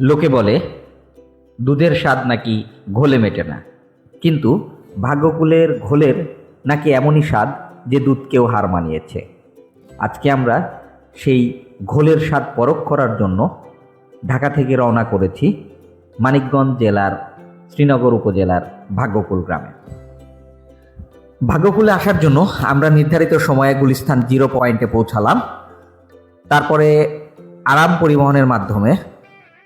লোকে বলে, দুধের স্বাদ নাকি ঘোলে মেটে না। কিন্তু ভাগ্যকুলের ঘোলের নাকি এমনই স্বাদ যে দুধকেও হার মানিয়েছে। আজকে আমরা সেই ঘোলের স্বাদ পরখ করার জন্য ঢাকা থেকে রওনা করেছি মানিকগঞ্জ জেলার শ্রীনগর উপজেলার ভাগ্যকুল গ্রামে। ভাগ্যকুলে আসার জন্য আমরা নির্ধারিত সময়ে গুলিস্তান জিরো পয়েন্টে পৌঁছালাম। তারপরে আরাম পরিবহনের মাধ্যমে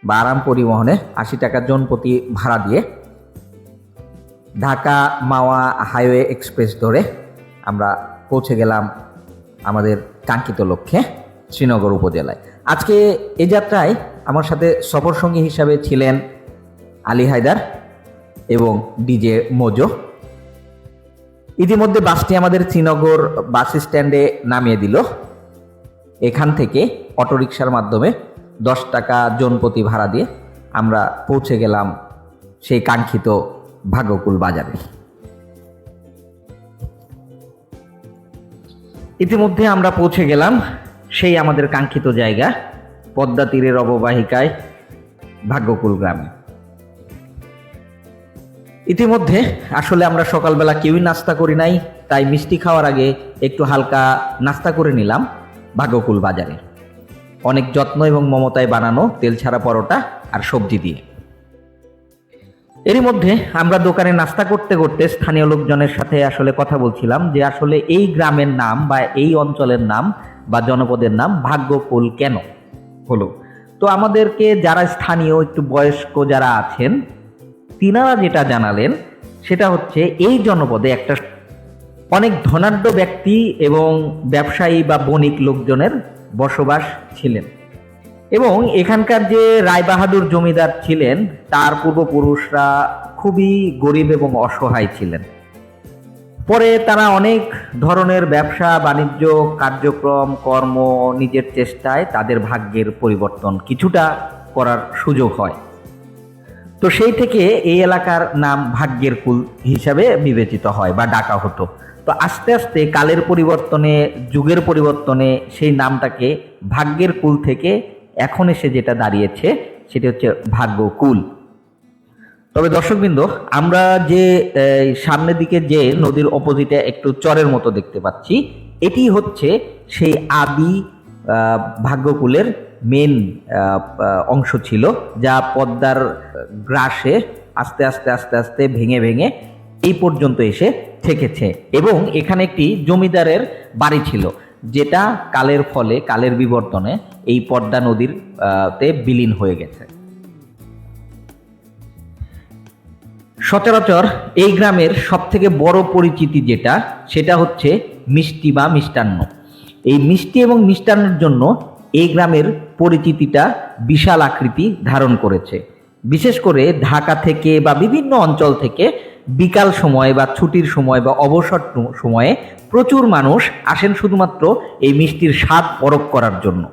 বা আরাম পরিবহনে আশি টাকা জন প্রতি ভাড়া দিয়ে ঢাকা মাওয়া হাইওয়ে এক্সপ্রেস ধরে আমরা পৌঁছে গেলাম আমাদের কাঙ্ক্ষিত লক্ষ্যে শ্রীনগর উপজেলায়। আজকে এই যাত্রায় আমার সাথে সফরসঙ্গী হিসাবে ছিলেন আলী হায়দার এবং ডিজে মোজো। ইতিমধ্যে বাসটি আমাদের শ্রীনগর বাস স্ট্যান্ডে নামিয়ে দিল। এখান থেকে অটোরিকশার মাধ্যমে দশ টাকা জনপ্রতি ভাড়া দিয়ে আমরা পৌঁছে গেলাম সেই কাঙ্ক্ষিত ভাগ্যকুল বাজারে। ইতিমধ্যে আমরা পৌঁছে গেলাম সেই আমাদের কাঙ্ক্ষিত জায়গা, পদ্মা তীরের অববাহিকায় ভাগ্যকুল গ্রামে। ইতিমধ্যে আসলে আমরা সকালবেলা কেউই নাস্তা করি নাই, তাই মিষ্টি খাওয়ার আগে একটু হালকা নাস্তা করে নিলাম ভাগ্যকুল বাজারে। অনেক যত্ন এবং মমতায় বানানো তেল ছাড়া পরোটা আর সবজি দিয়ে। এরই মধ্যে আমরা দোকানে নাস্তা করতে করতে স্থানীয় লোকজনের সাথে আসলে কথা বলছিলাম যে আসলে এই গ্রামের নাম বা এই অঞ্চলের নাম বা জনপদের নাম ভাগ্যকুল কেন হলো? তো আমাদেরকে যারা স্থানীয়, একটু বয়স্ক যারা আছেন, তিনারা যেটা জানালেন সেটা হচ্ছে এই জনপদে একটা অনেক ধনাঢ্য ব্যক্তি এবং ব্যবসায়ী বা বণিক লোকজনের বসবাস ছিলেন। এবং এখানকার যে রায়বাহাদুর জমিদার ছিলেন, তার পূর্বপুরুষরা খুবই গরিব এবং অসহায় ছিলেন। পরে তারা অনেক ধরনের ব্যবসা, বাণিজ্য, কার্যক্রম, কর্ম, নিজের চেষ্টায় তাদের ভাগ্যের পরিবর্তন কিছুটা করার সুযোগ হয়। তো সেই থেকে এই এলাকার নাম ভাগ্যের কুল হিসাবে বিবেচিত হয় বা ডাকা হতো। তো আস্তে আস্তে কালের পরিবর্তনে, যুগের পরিবর্তনে সেই নামটাকে ভাগ্যের কুল থেকে এখন এসে যেটা দাঁড়িয়েছে, সেটা হচ্ছে ভাগ্যকুল তবে দর্শকবৃন্দ, আমরা যে সামনের দিকে যে নদীর অপোজিটে একটু চরের মতো দেখতে পাচ্ছি, এটি হচ্ছে সেই আদি ভাগ্যকুলের মেন অংশ ছিল, যা পদ্মার গ্রাসে আস্তে আস্তে আস্তে আস্তে ভেঙে ভেঙে এই পর্যন্ত এসে থেকেছে। এবং এখানে একটি জমিদারের বাড়ি ছিল, যেটা কালের ফলে, কালের বিবর্তনে এই পদ্মা নদীর তে বিলীন হয়ে গেছে। সচরাচর এই গ্রামের সব থেকে বড় পরিচিতি যেটা, সেটা হচ্ছে মিষ্টি বা মিষ্টান্ন। এই মিষ্টি এবং মিষ্টান্নের জন্য এই গ্রামের পরিচিতিটা বিশাল আকৃতি ধারণ করেছে। বিশেষ করে ঢাকা থেকে বা বিভিন্ন অঞ্চল থেকে বিকাল সময় বা ছুটির সময় বা অবসর সময়ে প্রচুর মানুষ আসেন শুধুমাত্র এই মিষ্টির স্বাদ পরখ করার জন্য।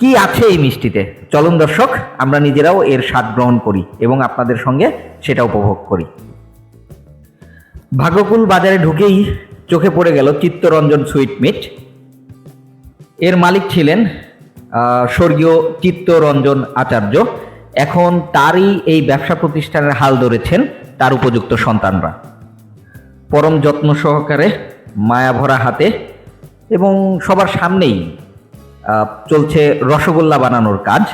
কি আছে এই মিষ্টিতে? চলন দর্শক, আমরা নিজেরাও এর স্বাদ গ্রহণ করি এবং আপনাদের সঙ্গে সেটা উপভোগ করি। ভাগ্যকুল বাজারে ঢুকেই চোখে পড়ে গেল চিত্তরঞ্জন সুইট মিট এর মালিক ছিলেন স্বর্গীয় চিত্তরঞ্জন আচার্য। এখন তারই এই ব্যবসা প্রতিষ্ঠানের হাল ধরেছেন তার উপযুক্ত সন্তানরা। পরম যত্ন সহকারে, মায়াভরা হাতে এবং সবার সামনেই চলছে রসগোল্লা বানানোর কাজ।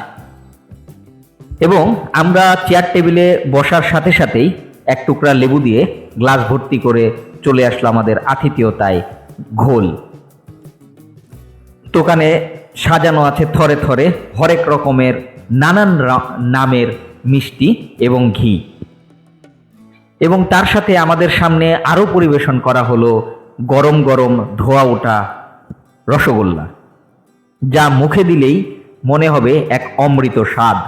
এবং আমরা চেয়ার টেবিলে বসার সাথে সাথেই এক টুকরা লেবু দিয়ে গ্লাস ভর্তি করে চলে আসলো আমাদের আতিথেয়তায় ঘোল। দোকানে সাজানো আছে থরে থরে হরেক রকমের, নানান নামের মিষ্টি এবং ঘি। এবং তার সাথে আমাদের সামনে আরও পরিবেশন করা হলো গরম গরম ধোয়া ওঠা রসগোল্লা, যা মুখে দিলেই মনে হবে এক অমৃত স্বাদ।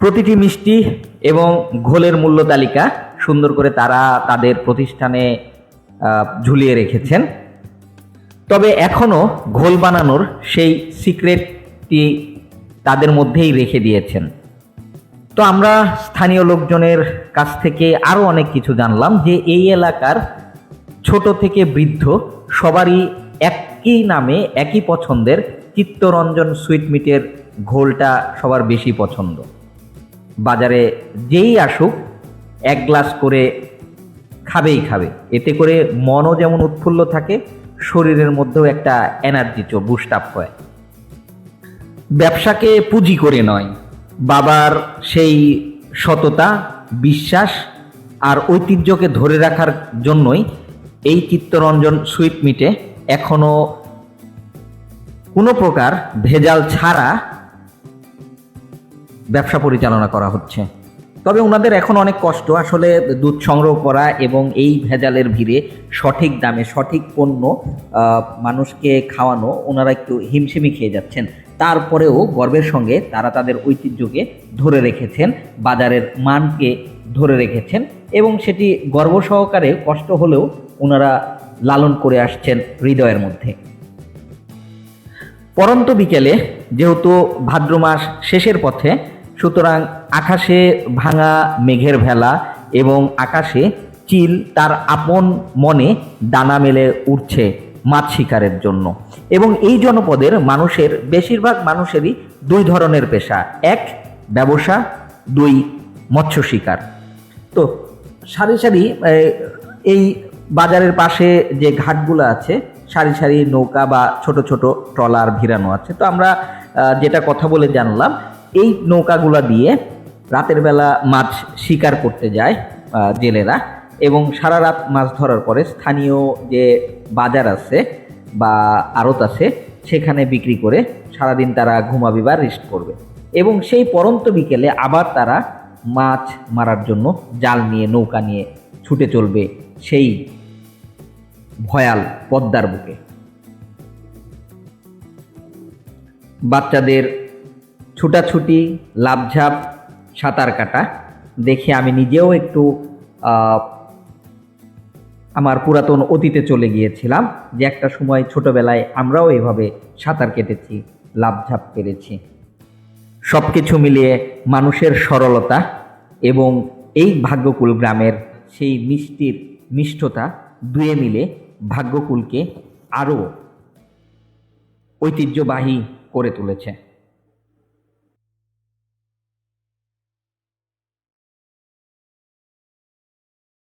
প্রতিটি মিষ্টি এবং ঘোলের মূল্য তালিকা সুন্দর করে তারা তাদের প্রতিষ্ঠানে ঝুলিয়ে রেখেছেন। তবে এখনও ঘোল বানানোর সেই সিক্রেটটি তাদের মধ্যেই রেখে দিয়েছেন। তো আমরা স্থানীয় লোকজনের কাছ থেকে আরও অনেক কিছু জানলাম যে এই এলাকার ছোট থেকে বৃদ্ধ সবারই একই নামে, একই পছন্দের চিত্তরঞ্জন সুইটমিটের ঘোলটা সবার বেশি পছন্দ। বাজারে যেই আসুক, এক গ্লাস করে খাবেই খাবে। এতে করে মনও যেমন উৎফুল্ল থাকে শরীরের মধ্যেও একটা এনার্জি চো বুস্ট আপ হয়। ব্যবসাকে পুঁজি করে নয়, বাবার সেই সততা, বিশ্বাস আর ঐতিহ্যকে ধরে রাখার জন্যই এই চিত্তরঞ্জন সুইট মিটে এখনও কোনো প্রকার ভেজাল ছাড়া ব্যবসা পরিচালনা করা হচ্ছে। তবে ওনাদের এখন অনেক কষ্ট। আসলে দুধ সংগ্রহ করা এবং এই ভেজালের ভিড়ে সঠিক দামে সঠিক পণ্য মানুষকে খাওয়ানো ওনারা একটু হিমশিমি খেয়ে যাচ্ছেন। তারপরেও গর্বের সঙ্গে তারা তাদের ঐতিহ্যকে ধরে রেখেছেন, বাজারের মানকে ধরে রেখেছেন এবং সেটি গর্ব সহকারে কষ্ট হলেও ওনারা লালন করে আসছেন হৃদয়ের মধ্যে। পরন্ত বিকেলে, যেহেতু ভাদ্র মাস শেষের পথে সুতরাং আকাশে ভাঙা মেঘের ভেলা এবং আকাশে চিল তার আপন মনে ডানা মেলে উঠছে মাছ শিকারের জন্য। এবং এই জনপদের মানুষের, বেশিরভাগ মানুষেরই দুই ধরনের পেশা। এক, ব্যবসা, দুই, মৎস্য শিকার। তো সারি সারি এই বাজারের পাশে যে ঘাটগুলো আছে, সারি সারি নৌকা বা ছোট ছোট ট্রলার ভিড়ানো আছে। তো আমরা যেটা কথা বলে জানলাম এই নৌকাগুলা দিয়ে রাতের বেলা মাছ শিকার করতে যায় জেলেরা এবং সারা রাত মাছ ধরার পরে স্থানীয় যে বাজার আছে বা আড়ত আছে, সেখানে বিক্রি করে সারাদিন তারা ঘুমাবি বা রেস্ট করবে। এবং সেই পরন্ত বিকেলে আবার তারা মাছ মারার জন্য জাল নিয়ে, নৌকা নিয়ে ছুটে চলবে সেই ভয়াল পদ্মার বুকে। বাচ্চাদের ছুটাছুটি লাভঝাপ সাঁতার কাটা দেখে আমি নিজেও একটু আমার পুরাতন অতীতে চলে গিয়েছিলাম যে একটা সময় ছোটবেলায় আমরাও এভাবে সাঁতার কেটেছি লাভঝাপ পেরেছি। সব কিছু মিলিয়ে মানুষের সরলতা এবং এই ভাগ্যকুল গ্রামের সেই মিষ্টির মিষ্টতা দুয়ে মিলে ভাগ্যকুলকে আরও ঐতিহ্যবাহী করে তুলেছে।